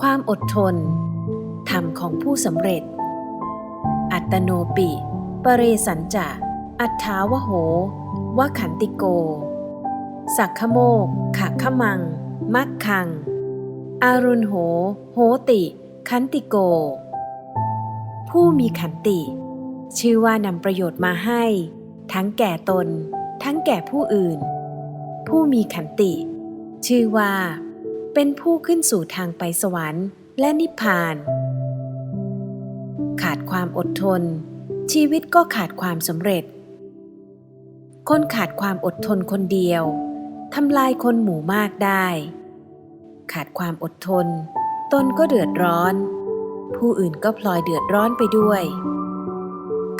ความอดทน ธรรมของผู้สำเร็จ อัตโนปิ ปเรสัญจะ อัฏฐาวโหวขันติโก สักขโมกขะขมัง มักคัง อารุณโห โหติ ขันติโก ผู้มีขันติ ชื่อว่านำประโยชน์มาให้ ทั้งแก่ตน ทั้งแก่ผู้อื่น ผู้มีขันติ ชื่อว่า เป็นผู้ขึ้นสู่ทางไปสวรรค์ และนิพพาน ขาดความอดทน ชีวิตก็ขาดความสำเร็จ คนขาดความอดทนคนเดียวทำลายคนหมู่มากได้ ขาดความอดทน ตนก็เดือดร้อน ผู้อื่นก็พลอยเดือดร้อนไปด้วย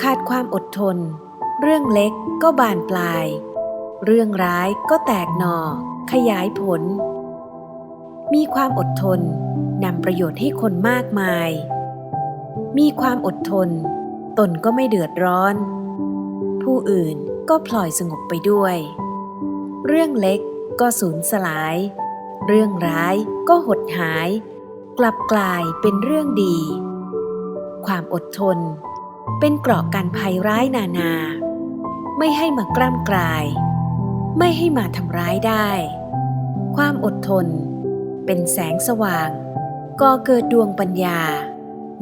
ขาดความอดทน เรื่องเล็กก็บานปลาย เรื่องร้ายก็แตกหนอ่อขยายผล มีความอดทนนำประโยชน์ให้คนมากมาย มีความอดทน ตนก็ไม่เดือดร้อน ผู้อื่นก็พลอยสงบไปด้วย เรื่องเล็กก็สูญสลาย เรื่องร้ายก็หดหาย กลับกลายเป็นเรื่องดี ความอดทน เป็นเกราะกันภัยร้ายนานา ไม่ให้มากล้ำกลาย ไม่ให้มาทำร้ายได้ ความอดทนเเป็นแสงสว่าง ก่อเกิดดวงปัญญา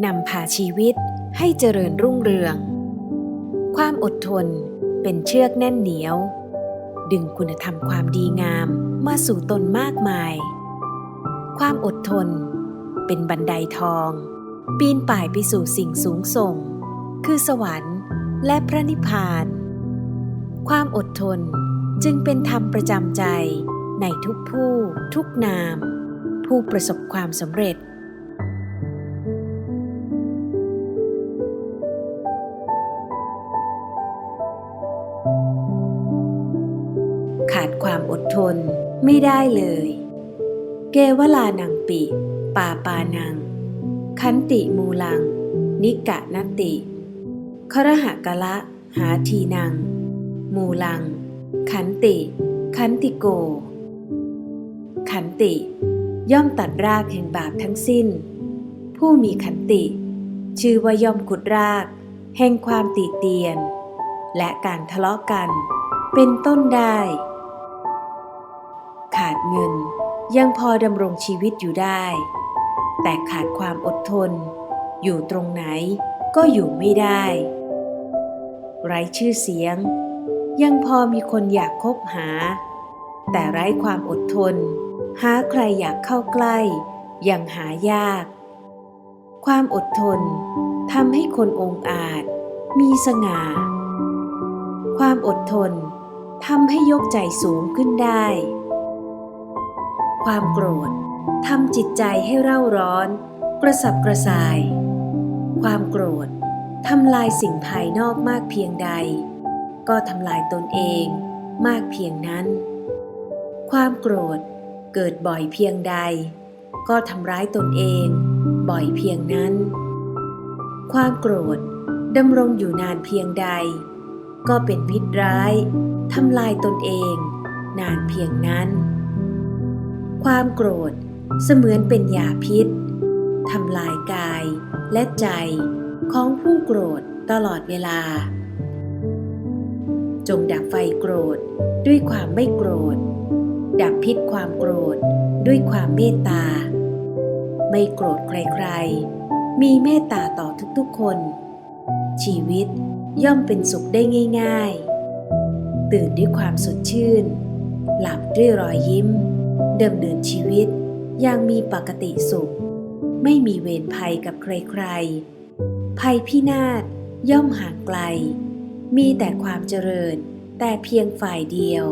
นำพาชีวิตให้เจริญรุ่งเรือง ความอดทนเป็นเชือกแน่นเหนียว ดึงคุณธรรมความดีงามมาสู่ตนมากมาย ความอดทนเป็นบันไดทอง ปีนป่ายไปสู่สิ่งสูงส่ง คือสวรรค์และพระนิพพาน ความอดทนจึงเป็นธรรมประจำใจในทุกผู้ทุกนาม ผู้ประสบความสำเร็จขาดความอดทนไม่ได้เลย เกวลานังปิ ปาปานัง คันติมูลัง นิกะนติครหะกะละ หาทีนัง มูลัง ขันติ ขันติโก ขันติ ย่อมตัดรากแห่งบาปทั้งสิ้น ผู้มีขันติ ชื่อว่าย่อมขุดราก แห่งความติเตียน และการทะเลาะกัน เป็นต้นได้ ขาดเงินยังพอดำรงชีวิตอยู่ได้ แต่ขาดความอดทน อยู่ตรงไหนก็อยู่ไม่ได้ ไร้ชื่อเสียง ยังพอมีคนอยากคบหา แต่ไร้ความอดทน หาใครอยากเข้าใกล้ยังหายาก ความอดทนทำให้คนองอาจ มีสง่า ความอดทนทำให้ยกใจสูงขึ้นได้ ความโกรธทำจิตใจให้เร่าร้อน กระสับกระส่าย ความโกรธทำลายสิ่งภายนอกมากเพียงใด ก็ทำลายตนเองมากเพียงนั้น ความโกรธ เกิดบ่อยเพียงใด ก็ทำร้ายตนเอง บ่อยเพียงนั้น ความโกรธดำรงอยู่นานเพียงใด ก็เป็นพิษร้ายทำลายตนเอง นานเพียงนั้น ความโกรธเสมือนเป็นยาพิษทำลายกายและใจของผู้โกรธตลอดเวลา จงดับไฟโกรธด้วยความไม่โกรธ ดับพิษความโกรธด้วยความเมตตา ไม่โกรธใครๆ มีเมตตาต่อทุกๆคน ชีวิตย่อมเป็นสุขได้ง่าย ๆ ตื่นด้วยความสดชื่น หลับด้วยรอยยิ้มดำเนินชีวิตอย่างมีปกติสุข ไม่มีเวรภัยกับใครๆ ภัยพินาศย่อมห่างไกล มีแต่ความเจริญแต่เพียงฝ่ายเดียว